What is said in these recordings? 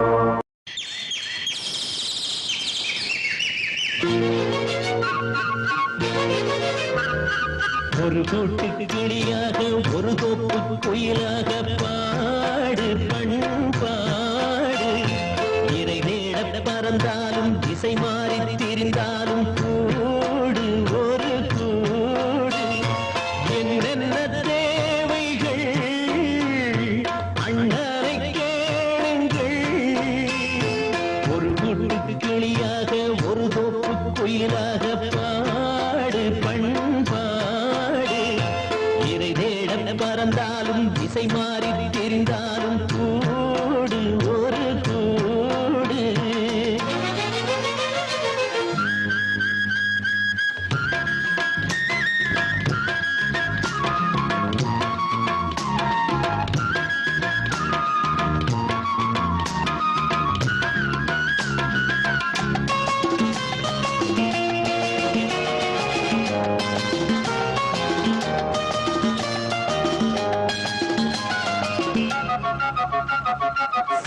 ஒரு கூட்டுக்கு கிளியாக ஒரு தோப்பு குயிலாக பாடு பண்பாடு. இறை தேட பறந்தாலும் திசை மாறி பறந்தாலும் திசை மாறி தெரிந்தால்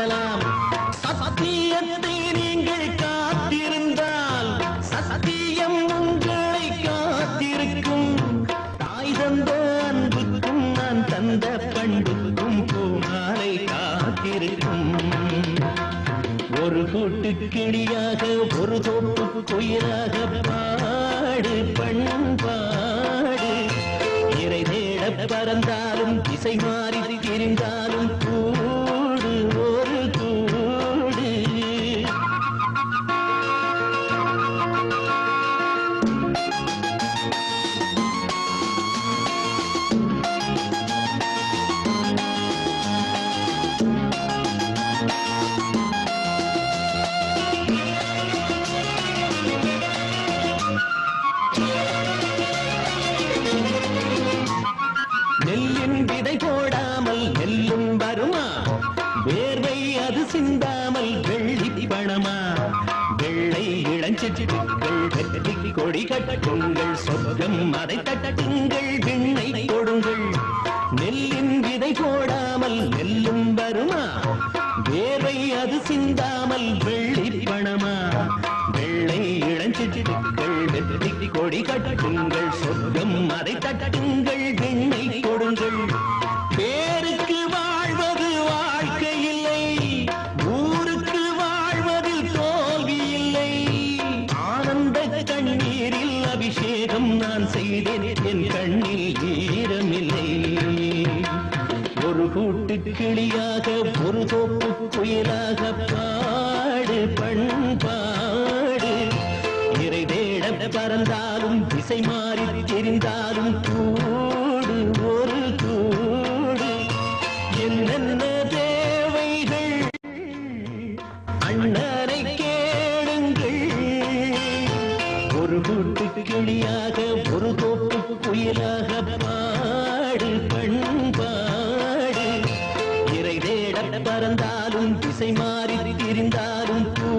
செய்யலாம் சத்தியத்தை நீங்கள் காத்திருந்தால் சத்தியம் உங்களை காத்திருக்கும். தாய் தந்த அன்புக்கும் நான் தந்த பண்புக்கும் பூமாலை காத்திருக்கும். ஒரு கூட்டு கிளியாக ஒரு தோப்பு குயிலாக பாடு பண்பாடு. இறை தேட பறந்தாலும் திசை மாறி திரிந்தாலும் கூடு ஒரு இளஞ்சிட்டுகள் வெற்றி கொடி கட்டுங்கள் சொர்க்கம் அதை தட்டுங்கள் விண்ணை கொடுங்கள். நெல்லின் விதை போடாமல் நெல்லும் வருமா? வேர்வை அது சிந்தாமல் வெள்ளி பணமா? வெள்ளை இளஞ்சிட்டுகள் வெற்றி கொடி கட்டுங்கள். கண்ணீரில் அபிஷேகம் நான் செய்தேன். என் கண்ணில் ஈரமில்லை. ஒரு கூட்டு கிளியாக ஒரு தோப்பு புயலாக பாடு பண்பாடு. இறை தேட பறந்தாலும் திசை மாறி தெரிந்தாலும் கூடு ஒரு கூடு. என்னென்ன தேவைகள்? அண்ணனை கோப்பு கிளியாக ஒரு கோப்பு குயிலாக பாடு பண்பாடு இறை தேட பறந்தாலும் திசை மாறி திரிந்தாலும் பூ